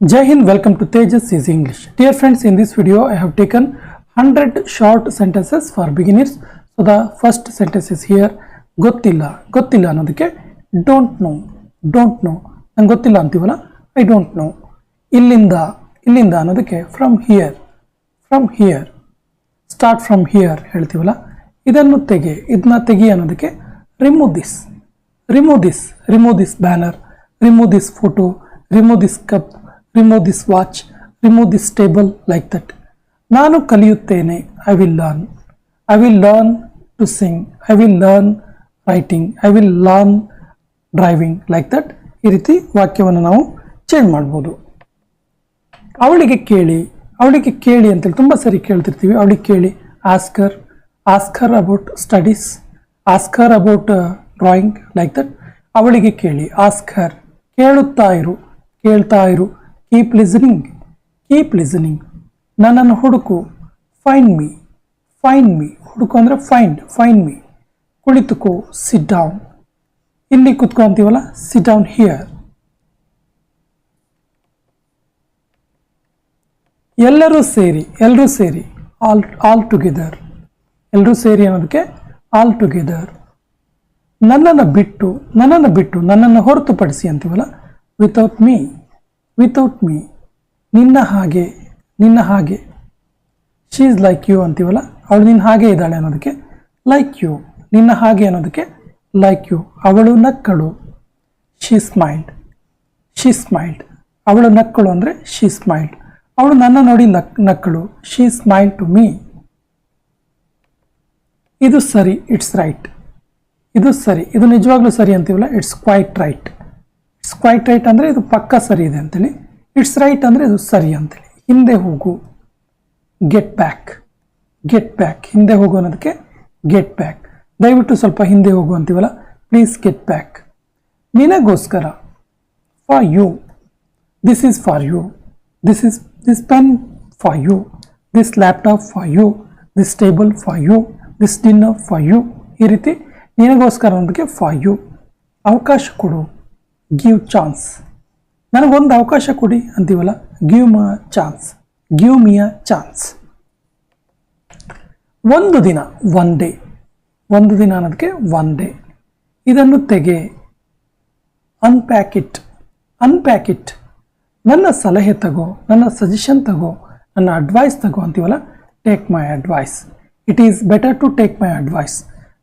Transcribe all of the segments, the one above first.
Jai Hind, welcome to Tejas Easy English. Dear friends, in this video I have taken 100 short sentences for beginners. So the first sentence is here. ಗೊತ್ತಿಲ್ಲ ಗೊತ್ತಿಲ್ಲ ಅನ್ನೋದಕ್ಕೆ don't know don't know ನಂಗೆ ಗೊತ್ತಿಲ್ಲ ಅಂತೀವಲ್ಲ? I don't know ಇಲ್ಲಿಂದ ಇಲ್ಲಿಂದ ಅನ್ನೋದಕ್ಕೆ from here from here start from here ಹೇಳ್ತೀವಲ್ಲ? ಇದನ್ನು ತೆಗೆ ಇದನ್ನ ತೆಗಿ ಅನ್ನೋದಕ್ಕೆ remove this remove this remove this banner remove this photo remove this cup remove this watch remove this table like that ನಾನು ಕಲಿಯುತ್ತೇನೆ. I will learn I will learn to sing I will learn writing I will learn driving like that ಈ ರೀತಿ ವಾಕ್ಯವನ್ನು ನಾವು change ಮಾಡ್ಬೋದು. ಅವಳಿಗೆ ಕೇಳಿ. ಅವಳಿಗೆ ಕೇಳಿ ಅಂತೇಳಿ ತುಂಬ ಸರಿ ಕೇಳ್ತಿರ್ತೀವಿ. ಅವಳಿಗೆ ಕೇಳಿ ask her ask her about studies ask her about drawing like that ಅವಳಿಗೆ ಕೇಳಿ ಆಸ್ಕರ್ ಕೇಳುತ್ತಾ ಇರು. ಕೇಳ್ತಾ ಇರು. ಕೀಪ್ ಲಿಸನಿಂಗ್ ಕೀಪ್ ಲಿಸನಿಂಗ್ ನನ್ನನ್ನು ಹುಡುಕು. ಫೈಂಡ್ ಮೀ ಫೈಂಡ್ ಮೀ ಹುಡುಕು ಅಂದರೆ ಫೈಂಡ್ ಫೈಂಡ್ ಮೀ ಕುಳಿತುಕೋ. ಸಿಟ್ ಡೌನ್ ಇಲ್ಲಿ ಕುತ್ಕೊ ಅಂತೀವಲ್ಲ ಸಿಟ್ ಡೌನ್ ಹಿಯರ್ ಎಲ್ಲರೂ ಸೇರಿ ಎಲ್ಲರೂ ಸೇರಿ. ಆಲ್ ಆಲ್ ಟುಗೆದರ್ ಎಲ್ಲರೂ ಸೇರಿ ಅನ್ನೋದಕ್ಕೆ ಆಲ್ ಟುಗೆದರ್ ನನ್ನನ್ನು ಬಿಟ್ಟು ನನ್ನನ್ನು ಬಿಟ್ಟು, ನನ್ನನ್ನು ಹೊರತುಪಡಿಸಿ ಅಂತೀವಲ್ಲ? ವಿತೌಟ್ ಮೀ ವಿತೌಟ್ ಮೀ ನಿನ್ನ ಹಾಗೆ ನಿನ್ನ ಹಾಗೆ. ಶೀ ಈಸ್ ಲೈಕ್ ಯು ಅಂತೀವಲ್ಲ, ಅವಳು ನಿನ್ನ ಹಾಗೆ ಇದ್ದಾಳೆ ಅನ್ನೋದಕ್ಕೆ ಲೈಕ್ ಯು ನಿನ್ನ ಹಾಗೆ ಅನ್ನೋದಕ್ಕೆ ಲೈಕ್ ಯು ಅವಳು ನಕ್ಕಳು. ಶೀ ಸ್ಮೈಲ್ಡ್ ಶೀ ಸ್ಮೈಲ್ಡ್ ಅವಳು ನಕ್ಕಳು ಅಂದರೆ ಶೀ ಸ್ಮೈಲ್ಡ್ ಅವಳು ನನ್ನ ನೋಡಿ ನಕ್, ನಕ್ಕಳು. ಶೀ ಸ್ಮೈಲ್ ಟು ಮೀ ಇದು ಸರಿ ಇಟ್ಸ್ ರೈಟ್ ಇದು ಸರಿ. ಇದು ನಿಜವಾಗ್ಲೂ ಸರಿ ಅಂತೀವಲ್ಲ it's quite right quite right ಅಂದರೆ ಇದು ಪಕ್ಕ ಸರಿ ಇದೆ ಅಂತೇಳಿ. ಇಟ್ಸ್ ರೈಟ್ ಅಂದರೆ ಇದು ಸರಿ ಅಂತೇಳಿ. ಹಿಂದೆ ಹೋಗು. ಗೆಟ್ ಬ್ಯಾಕ್ ಗೆಟ್ ಬ್ಯಾಕ್ ಹಿಂದೆ ಹೋಗು ಅನ್ನೋದಕ್ಕೆ ಗೆಟ್ ಬ್ಯಾಕ್ ದಯವಿಟ್ಟು ಸ್ವಲ್ಪ ಹಿಂದೆ ಹೋಗು ಅಂತೀವಲ್ಲ? ಪ್ಲೀಸ್ ಗೆಟ್ ಬ್ಯಾಕ್ ನಿನಗೋಸ್ಕರ for you this is for you this is this pen for you this laptop for you this table for you this dinner for you ಈ ರೀತಿ ನಿನಗೋಸ್ಕರ ಅನ್ನೋದಕ್ಕೆ ಫಾರ್ ಯು ಅವಕಾಶ ಕೊಡು. ಗಿವ್ ಚಾನ್ಸ್ ನನಗೊಂದು ಅವಕಾಶ ಕೊಡಿ ಅಂತೀವಲ್ಲ? Give me chance give me a chance ಒಂದು ದಿನ ಒನ್ ಡೇ ಒಂದು ದಿನ ಅನ್ನೋದಕ್ಕೆ ಒನ್ ಡೇ ಇದನ್ನು ತೆಗೆ. ಅನ್ಪ್ಯಾಕ್ ಇಟ್ ಅನ್ಪ್ಯಾಕ್ ಇಟ್ ನನ್ನ ಸಲಹೆ ತಗೋ, ನನ್ನ ಸಜೆಷನ್ ತಗೋ, ನನ್ನ ಅಡ್ವೈಸ್ ತಗೋ ಅಂತೀವಲ್ಲ? Take my advice it is better to take my advice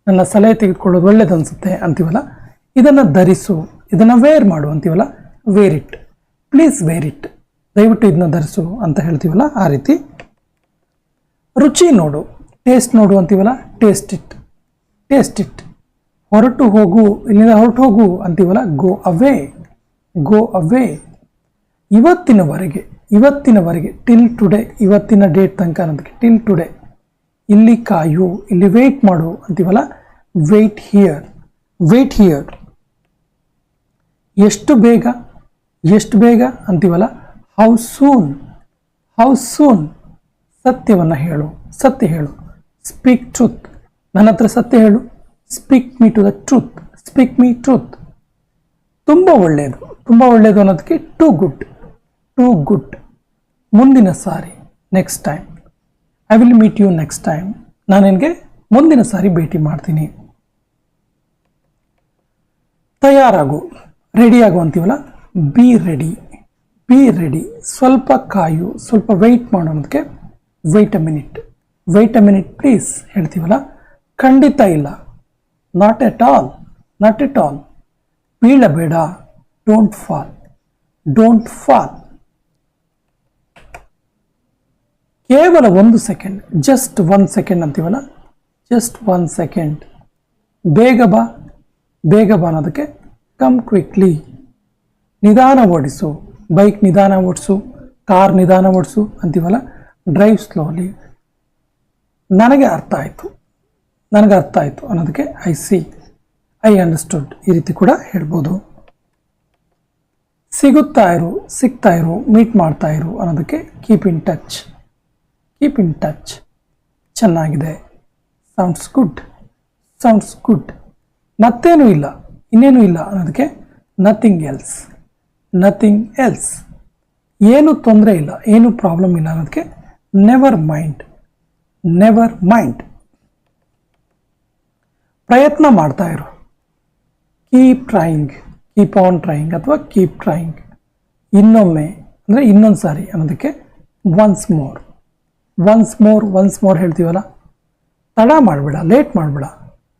ನನ್ನ ಸಲಹೆ ತೆಗೆದುಕೊಳ್ಳೋದು ಒಳ್ಳೇದು ಅನಿಸುತ್ತೆ ಅಂತೀವಲ್ಲ? ಇದನ್ನು ಧರಿಸು. ಇದನ್ನು ವೇರ್ ಮಾಡು ಅಂತೀವಲ್ಲ wear it please wear it ದಯವಿಟ್ಟು ಇದನ್ನ ಧರಿಸು ಅಂತ ಹೇಳ್ತೀವಲ್ಲ ಆ ರೀತಿ. ರುಚಿ ನೋಡು ಟೇಸ್ಟ್ ನೋಡು ಅಂತೀವಲ್ಲ ಟೇಸ್ಟ್ ಇಟ್ ಟೇಸ್ಟ್ ಇಟ್ ಹೊರಟು ಹೋಗು, ಇಲ್ಲಿಂದ ಹೊರಟು ಹೋಗು ಅಂತೀವಲ್ಲ ಗೋ ಅವೇ ಗೋ ಅವೇ ಇವತ್ತಿನವರೆಗೆ ಇವತ್ತಿನವರೆಗೆ ಟಿಲ್ ಟುಡೇ ಇವತ್ತಿನ ಡೇಟ್ ತನಕ ಅನ್ನೋದಕ್ಕೆ ಟಿಲ್ ಟುಡೇ ಇಲ್ಲಿ ಕಾಯು, ಇಲ್ಲಿ ವೇಟ್ ಮಾಡು ಅಂತೀವಲ್ಲ ವೆಯ್ಟ್ ಹಿಯರ್ ವೇಟ್ ಹಿಯರ್ ಎಷ್ಟು ಬೇಗ ಎಷ್ಟು ಬೇಗ ಅಂತೀವಲ್ಲ? ಹೌ ಸೂನ್ ಹೌ ಸೂನ್ ಸತ್ಯವನ್ನು ಹೇಳು, ಸತ್ಯ ಹೇಳು. ಸ್ಪೀಕ್ ಟ್ರೂತ್ ನನ್ನ ಹತ್ರ ಸತ್ಯ ಹೇಳು. Speak me to the truth speak me truth ತುಂಬ ಒಳ್ಳೆಯದು ತುಂಬ ಒಳ್ಳೆಯದು ಅನ್ನೋದಕ್ಕೆ ಟು ಗುಡ್ ಟು ಗುಡ್ ಮುಂದಿನ ಸಾರಿ next time I will meet you next time ನಾನು ನಿನಗೆ ಮುಂದಿನ ಸಾರಿ ಭೇಟಿ ಮಾಡ್ತೀನಿ. ತಯಾರಾಗು. ರೆಡಿ ಆಗು ಅಂತೀವಲ್ಲ? ಬಿ ರೆಡಿ ಬಿ ರೆಡಿ ಸ್ವಲ್ಪ ಕಾಯು, ಸ್ವಲ್ಪ ವೆಯ್ಟ್ ಮಾಡೋದಕ್ಕೆ wait a minute wait a minute please ಹೇಳ್ತೀವಲ್ಲ? ಖಂಡಿತ ಇಲ್ಲ. Not at all not at all ಬೀಳಬೇಡ. Don't fall don't fall ಕೇವಲ ಒಂದು ಸೆಕೆಂಡ್. ಜಸ್ಟ್ ಒನ್ ಸೆಕೆಂಡ್ ಅಂತೀವಲ್ಲ? ಜಸ್ಟ್ ಒನ್ ಸೆಕೆಂಡ್ ಬೇಗ ಬಾ. ಬೇಗ ಬಾ ಅನ್ನೋದಕ್ಕೆ ಕಮ್ ಕ್ವಿಕ್ಲಿ ನಿಧಾನ ಓಡಿಸು. ಬೈಕ್ ನಿಧಾನ ಓಡಿಸು. ಕಾರ್ ನಿಧಾನ ಓಡಿಸು. ಅಂತೀವಲ್ಲ? ಡ್ರೈವ್ ಸ್ಲೋಲಿ ನನಗೆ ಅರ್ಥ ಆಯಿತು. ನನಗೆ ಅರ್ಥ ಆಯಿತು ಅನ್ನೋದಕ್ಕೆ ಐ ಸಿ ಐ ಅಂಡರ್ಸ್ಟುಡ್ ಈ ರೀತಿ ಕೂಡ ಹೇಳ್ಬೋದು. ಸಿಗುತ್ತಾ ಇರು, ಸಿಗ್ತಾ ಇರು ಮೀಟ್ ಮಾಡ್ತಾ ಇರು ಅನ್ನೋದಕ್ಕೆ keep in touch keep in touch ಚೆನ್ನಾಗಿದೆ. ಸೌಂಡ್ಸ್ ಗುಡ್ ಸೌಂಡ್ಸ್ ಗುಡ್ ಮತ್ತೇನೂ ಇಲ್ಲ. ಇನ್ನೇನೂ ಇಲ್ಲ ಅನ್ನೋದಕ್ಕೆ ನಥಿಂಗ್ ಎಲ್ಸ್ ನಥಿಂಗ್ ಎಲ್ಸ್ ಏನು ತೊಂದರೆ ಇಲ್ಲ, ಏನು ಪ್ರಾಬ್ಲಮ್ ಇಲ್ಲ ಅನ್ನೋದಕ್ಕೆ ನೆವರ್ ಮೈಂಡ್ ನೆವರ್ ಮೈಂಡ್ ಪ್ರಯತ್ನ ಮಾಡ್ತಾ ಇರು. Keep trying keep on trying ಅಥವಾ ಕೀಪ್ ಟ್ರೈಯಿಂಗ್ ಇನ್ನೊಮ್ಮೆ ಅಂದರೆ ಇನ್ನೊಂದು ಸಾರಿ ಅನ್ನೋದಕ್ಕೆ once more once more once more ಹೇಳ್ತೀವಲ್ಲ? ತಡ ಮಾಡಬೇಡ ಲೇಟ್ ಮಾಡಬೇಡ.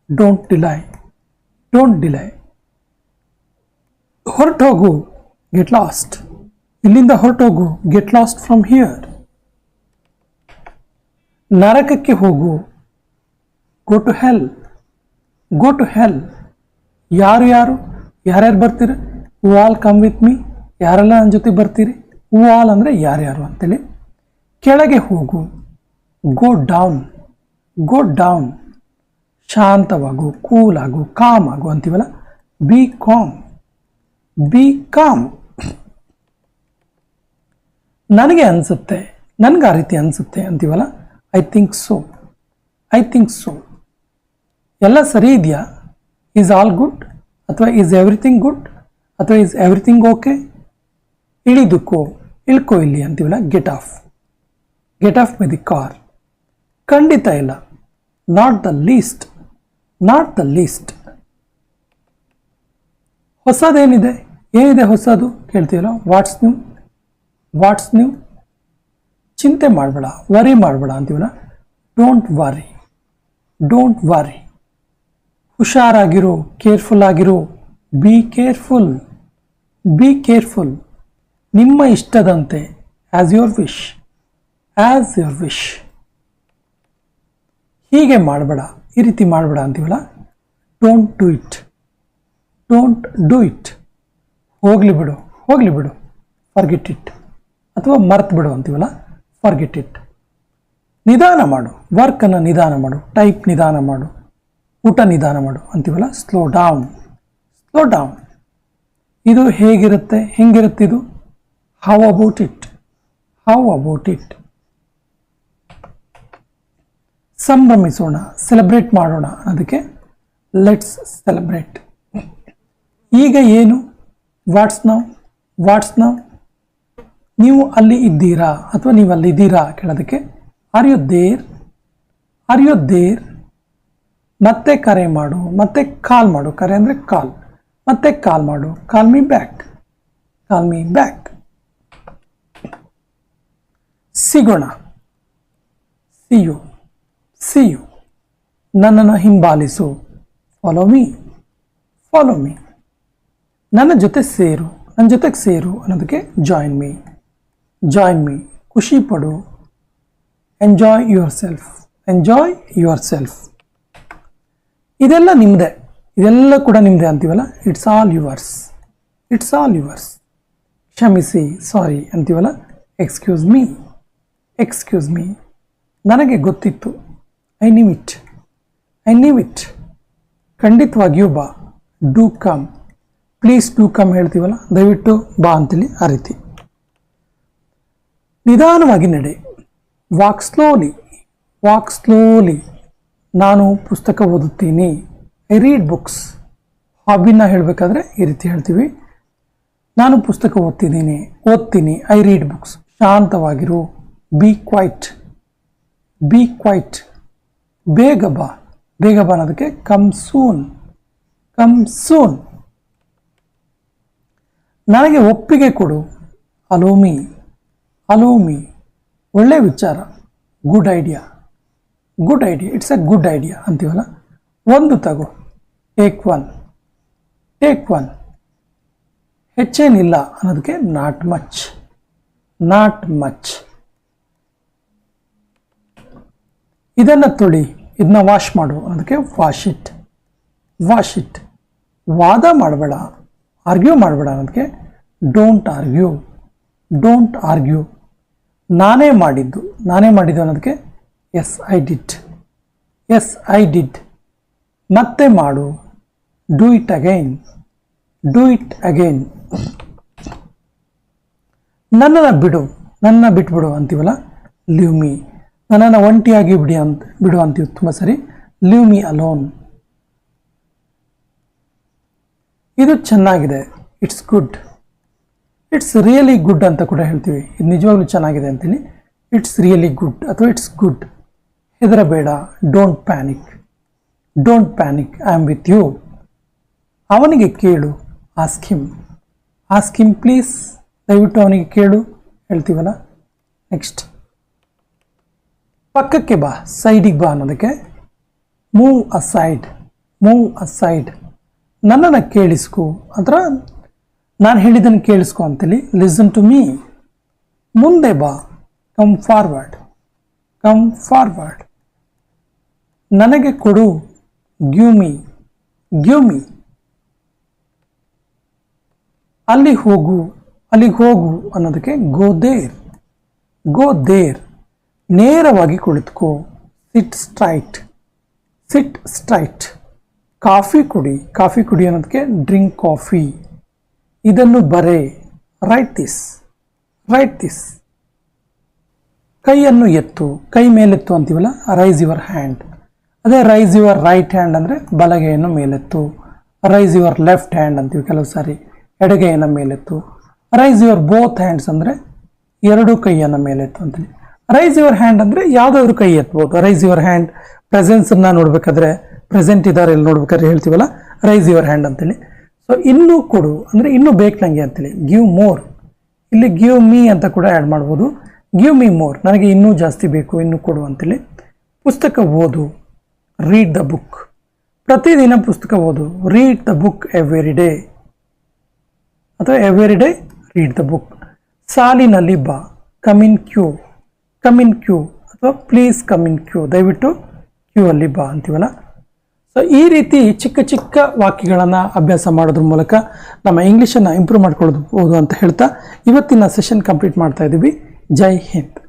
ಡೋಂಟ್ ಡಿಲೈ ಡೋಂಟ್ ಡಿಲೈ ಹೊರಟೋಗು ಗೆಟ್ ಲಾಸ್ಟ್ ಇಲ್ಲಿಂದ ಹೊರಟೋಗು ಗೆಟ್ ಲಾಸ್ಟ್ ಫ್ರಮ್ ಹಿಯರ್ ನರಕಕ್ಕೆ ಹೋಗು go to hell go to hell ಯಾರು ಯಾರು? ಯಾರ್ಯಾರು ಬರ್ತೀರ? Who all come with me ಯಾರೆಲ್ಲ ನನ್ನ ಜೊತೆ ಬರ್ತೀರಿ? ಹೂ ಆಲ್ ಅಂದರೆ ಯಾರ್ಯಾರು ಅಂತೇಳಿ ಕೆಳಗೆ ಹೋಗು ಗೋ ಡೌನ್ ಗೋ ಡೌನ್ ಶಾಂತವಾಗು ಕೂಲ್ ಆಗು ಕಾಮ್ ಆಗು ಅಂತೀವಲ್ಲ? ಬಿ ಕಾಮ್ ಬಿ ಕಾಮ್ ನನಗೆ ಅನಿಸುತ್ತೆ, ನನಗೆ ಆ ರೀತಿ ಅನಿಸುತ್ತೆ ಅಂತೀವಲ್ಲ? I think so I think so ಎಲ್ಲ ಸರಿ ಇದೆಯಾ? ಈಸ್ ಆಲ್ ಗುಡ್ ಅಥವಾ ಈಸ್ ಎವ್ರಿಥಿಂಗ್ ಗುಡ್ ಅಥವಾ ಈಸ್ ಎವ್ರಿಥಿಂಗ್ ಓಕೆ ಇಳಿದುಕೋ ಇಳ್ಕೋ ಇಲ್ಲಿ ಅಂತೀವಲ್ಲ? Get off get off by the car ಖಂಡಿತ ಇಲ್ಲ. Not the least not the least ಹೊಸದೇನಿದೆ? ಏನಿದೆ ಹೊಸದು ಕೇಳ್ತೀವಲ್ಲ ವಾಟ್ಸ್ ನ್ಯೂ ವಾಟ್ಸ್ ನ್ಯೂ ಚಿಂತೆ ಮಾಡಬೇಡ ವರಿ ಮಾಡಬೇಡ ಅಂತೀವಲ್ಲ? ಡೋಂಟ್ ವಾರಿ ಡೋಂಟ್ ವಾರಿ ಹುಷಾರಾಗಿರು ಕೇರ್ಫುಲ್ ಆಗಿರು. ಬಿ ಕೇರ್ಫುಲ್ ಬಿ ಕೇರ್ಫುಲ್ ನಿಮ್ಮ ಇಷ್ಟದಂತೆ. As your wish as your wish ಹೀಗೆ ಮಾಡಬೇಡ, ಈ ರೀತಿ ಮಾಡಬೇಡ ಅಂತೀವಲ್ಲ? Don't do it don't do it ಹೋಗಲಿ ಬಿಡು ಹೋಗಲಿ ಬಿಡು. ಫರ್ಗೆಟ್ ಇಟ್ ಅಥವಾ ಮರ್ತು ಬಿಡು ಅಂತೀವಲ್ಲ? ಫರ್ಗೆಟ್ ಇಟ್ ನಿಧಾನ ಮಾಡು. ವರ್ಕನ್ನು ನಿಧಾನ ಮಾಡು. ಟೈಪ್ ನಿಧಾನ ಮಾಡು. ಊಟ ನಿಧಾನ ಮಾಡು ಅಂತೀವಲ್ಲ? ಸ್ಲೋ ಡೌನ್ ಸ್ಲೋ ಡೌನ್ ಇದು ಹೇಗಿರುತ್ತೆ? ಹೆಂಗಿರುತ್ತೆ ಇದು? How about it how about it ಸಂಭ್ರಮಿಸೋಣ celebrate ಮಾಡೋಣ ಅದಕ್ಕೆ ಲೆಟ್ಸ್ ಸೆಲೆಬ್ರೇಟ್ ಈಗ ಏನು? ವಾಟ್ಸ್ ನೌ ವಾಟ್ಸ್ ನೌ ನೀವು ಅಲ್ಲಿ ಇದ್ದೀರಾ ಅಥವಾ ನೀವು ಅಲ್ಲಿ ಇದ್ದೀರಾ ಕೇಳೋದಕ್ಕೆ? Are you there are you there ಮತ್ತೆ ಕರೆ ಮಾಡು, ಮತ್ತೆ ಕಾಲ್ ಮಾಡು. ಕರೆ ಅಂದರೆ ಕಾಲ್ ಮತ್ತೆ ಕಾಲ್ ಮಾಡು. Call me back call me back ಸಿಗೋಣ. ಸಿ ಯು ಸಿ ಯು ನನ್ನನ್ನು ಹಿಂಬಾಲಿಸು. ಫಾಲೋ ಮೀ ಫಾಲೋ ಮೀ ನನ್ನ ಜೊತೆ ಸೇರು, ನನ್ನ ಜೊತೆಗೆ ಸೇರು ಅನ್ನೋದಕ್ಕೆ ಜಾಯಿನ್ ಮೀ ಜಾಯಿನ್ ಮೀ ಖುಷಿ ಪಡು. Enjoy yourself enjoy yourself ಇದೆಲ್ಲ ನಿಮ್ಮದೇ ಇದೆಲ್ಲ ಕೂಡ ನಿಮ್ಮದೇ ಅಂತೀವಲ್ಲ? It's all yours it's all yours ಕ್ಷಮಿಸಿ. ಸಾರಿ ಅಂತೀವಲ್ಲ? ಎಕ್ಸ್ಕ್ಯೂಸ್ ಮೀ ಎಕ್ಸ್ಕ್ಯೂಸ್ ಮೀ ನನಗೆ ಗೊತ್ತಿತ್ತು. ಐ ನೀವ್ ಇಟ್ ಐ ನೀವ್ ಇಟ್ ಖಂಡಿತವಾಗಿಯೂ ಬಾ. Do come please to come ಹೇಳ್ತೀವಲ್ಲ? ದಯವಿಟ್ಟು ಬಾ ಅಂತೇಳಿ ಆ ರೀತಿ. ನಿಧಾನವಾಗಿ ನಡೆ. ವಾಕ್ ಸ್ಲೋಲಿ ವಾಕ್ ಸ್ಲೋಲಿ ನಾನು ಪುಸ್ತಕ ಓದುತ್ತೀನಿ. ಐ ರೀಡ್ ಬುಕ್ಸ್ ಹಾಬಿನ ಹೇಳಬೇಕಾದ್ರೆ ಈ ರೀತಿ ಹೇಳ್ತೀವಿ. ನಾನು ಪುಸ್ತಕ ಓದ್ತಿದ್ದೀನಿ. ಓದ್ತೀನಿ. ಐ ರೀಡ್ ಬುಕ್ಸ್ ಶಾಂತವಾಗಿರು. ಬಿ ಕ್ವೈಟ್ ಬಿ ಕ್ವೈಟ್ ಬೇಗ ಬಾ. ಬೇಗ ಬಾ ಅನ್ನೋದಕ್ಕೆ ಕಮ್ ಸೂನ್ ಕಮ್ ಸೂನ್ ನನಗೆ ಒಪ್ಪಿಗೆ ಕೊಡು. ಅಲೋಮಿ ಅಲೋಮಿ ಒಳ್ಳೆ ವಿಚಾರ. Good idea good idea it's a good idea ಅಂತೀವಲ್ಲ? ಒಂದು ತಗೋ. ಟೇಕ್ ಒನ್ ಟೇಕ್ ಒನ್ ಹೆಚ್ಚೇನಿಲ್ಲ ಅನ್ನೋದಕ್ಕೆ ನಾಟ್ ಮಚ್ ನಾಟ್ ಮಚ್ ಇದನ್ನು ತೊಳಿ. ಇದನ್ನ ವಾಶ್ ಮಾಡು ಅನ್ನೋದಕ್ಕೆ ವಾಶ್ ಇಟ್ ವಾಶ್ ಇಟ್ ವಾದ ಮಾಡಬೇಡ. ಆರ್ಗ್ಯೂ ಮಾಡಬೇಡ ಅನ್ನೋದಕ್ಕೆ ಡೋಂಟ್ ಆರ್ಗ್ಯೂ ಡೋಂಟ್ ಆರ್ಗ್ಯೂ. ನಾನೇ ಮಾಡಿದ್ದು ನಾನೇ ಮಾಡಿದ್ದು ಅನ್ನೋದಕ್ಕೆ yes I did, yes I did. ಮತ್ತೆ ಮಾಡು, do it again, do it again. ನನ್ನನ್ನು ಬಿಡು ನನ್ನ ಬಿಟ್ಬಿಡು ಅಂತೀವಲ್ಲ? Leave me. ನನ್ನನ್ನು ಒಂಟಿಯಾಗಿ ಬಿಡಿ ಅಂತ, ಬಿಡು ಅಂತೀವಿ ತುಂಬ ಸರಿ. Leave me alone. ಇದು ಚೆನ್ನಾಗಿದೆ. It's good it's really good ಅಂತ ಕೂಡ ಹೇಳ್ತೀವಿ. ಇದು ನಿಜವಾಗ್ಲೂ ಚೆನ್ನಾಗಿದೆ ಅಂತೇಳಿ. ಇಟ್ಸ್ ರಿಯಲಿ ಗುಡ್ ಅಥವಾ ಇಟ್ಸ್ ಗುಡ್ ಹೆದರಬೇಡ. Don't panic don't panic I am with you ಅವನಿಗೆ ಕೇಳು. ಆಸ್ಕಿಮ್ ಆಸ್ಕಿಮ್ ಪ್ಲೀಸ್ ದಯವಿಟ್ಟು ಅವನಿಗೆ ಕೇಳು. ಹೇಳ್ತೀವಲ್ಲ? ನೆಕ್ಸ್ಟ್ ಪಕ್ಕಕ್ಕೆ ಬಾ. ಸೈಡಿಗೆ ಬಾ ಅನ್ನೋದಕ್ಕೆ. ಮೂವ್ ಅಸೈಡ್ ಮೂವ್ ಅಸೈಡ್ ನನ್ನನ್ನು ಕೇಳಿಸ್ಕೊ. ಅಂದ್ರೆ ನಾನು ಹೇಳಿದ್ದನ್ನು ಕೇಳಿಸ್ಕೊ ಅಂತೇಳಿ ಲಿಸನ್ ಟು ಮೀ ಮುಂದೆ ಬಾ. ಕಮ್ ಫಾರ್ವರ್ಡ್ ಕಮ್ ಫಾರ್ವರ್ಡ್ ನನಗೆ ಕೊಡು. ಗ್ಯೂ ಮೀ ಗ್ಯೂ ಮೀ ಅಲ್ಲಿ ಹೋಗು. ಅಲ್ಲಿಗೆ ಹೋಗು ಅನ್ನೋದಕ್ಕೆ ಗೋ ದೇರ್ ಗೋ ದೇರ್ ನೇರವಾಗಿ ಕುಳಿತುಕೋ. Sit straight sit straight coffee ಕುಡಿ ಕಾಫಿ ಕುಡಿ ಅನ್ನೋದಕ್ಕೆ ಡ್ರಿಂಕ್ ಕಾಫಿ. ಇದನ್ನು ಬರೆ ರೈಟ್ ದಿಸ್ ರೈಟ್ ದಿಸ್ ಕೈಯನ್ನು ಎತ್ತು, ಕೈ ಮೇಲೆತ್ತು ಅಂತೀವಲ್ಲ ರೈಸ್ ಯುವರ್ ಹ್ಯಾಂಡ್ ಅದೇ ರೈಸ್ ಯುವರ್ ರೈಟ್ ಹ್ಯಾಂಡ್ ಅಂದರೆ ಬಲಗೈಯನ್ನು ಮೇಲೆತ್ತು. ರೈಸ್ ಯುವರ್ ಲೆಫ್ಟ್ ಹ್ಯಾಂಡ್ ಅಂತೀವಿ ಕೆಲವು ಸಾರಿ, ಎಡಗೈಯನ್ನು ಮೇಲೆತ್ತು. ರೈಸ್ ಯುವರ್ ಬೋತ್ ಹ್ಯಾಂಡ್ಸ್ ಅಂದರೆ ಎರಡು ಕೈಯನ್ನು ಮೇಲೆತ್ತು ಅಂತೀವಿ. ರೈಸ್ ಯುವರ್ ಹ್ಯಾಂಡ್ ಅಂದರೆ ಯಾವುದಾದ್ರೂ ಕೈ ಎತ್ಬೋದು. ರೈಸ್ ಯುವರ್ ಹ್ಯಾಂಡ್ ಪ್ರೆಸೆನ್ಸನ್ನು ನೋಡಬೇಕಾದ್ರೆ ಪ್ರೆಸೆಂಟ್ ಇದ್ದಾರೆ ಇಲ್ಲಿ ನೋಡ್ಬೇಕಾದ್ರೆ ಹೇಳ್ತೀವಲ್ಲ? ರೈಸ್ ಯುವರ್ ಹ್ಯಾಂಡ್ ಅಂತೇಳಿ. ಸೊ ಇನ್ನೂ ಕೊಡು, ಅಂದರೆ ಇನ್ನೂ ಬೇಕು ನನಗೆ ಅಂತೇಳಿ. ಗಿವ್ ಮೋರ್ ಇಲ್ಲಿ ಗಿವ್ ಮೀ ಅಂತ ಕೂಡ ಆ್ಯಡ್ ಮಾಡ್ಬೋದು. ಗಿವ್ ಮೀ ಮೋರ್ ನನಗೆ ಇನ್ನೂ ಜಾಸ್ತಿ ಬೇಕು, ಇನ್ನೂ ಕೊಡು ಅಂತೇಳಿ. ಪುಸ್ತಕ ಓದು. ರೀಡ್ ದ ಬುಕ್ ಪ್ರತಿದಿನ ಪುಸ್ತಕ ಓದು. Read the book every day ಅಥವಾ every day read the book ಸಾಲಿನಲ್ಲಿ ಬಾ. Come in queue come in queue ಅಥವಾ ಪ್ಲೀಸ್ ಕಮ್ ಇನ್ ಕ್ಯೂ ದಯವಿಟ್ಟು ಕ್ಯೂ ಅಲ್ಲಿ ಬಾ ಅಂತೀವಲ್ಲ? ಈ ರೀತಿ ಚಿಕ್ಕ ಚಿಕ್ಕ ವಾಕ್ಯಗಳನ್ನು ಅಭ್ಯಾಸ ಮಾಡೋದ್ರ ಮೂಲಕ ನಮ್ಮ ಇಂಗ್ಲೀಷನ್ನು ಇಂಪ್ರೂವ್ ಮಾಡ್ಕೊಳ್ಳೋದು ಅಂತ ಹೇಳ್ತಾ ಇವತ್ತಿನ ಸೆಷನ್ ಕಂಪ್ಲೀಟ್ ಮಾಡ್ತಾ ಇದ್ದೀವಿ ಜೈ ಹಿಂದ್.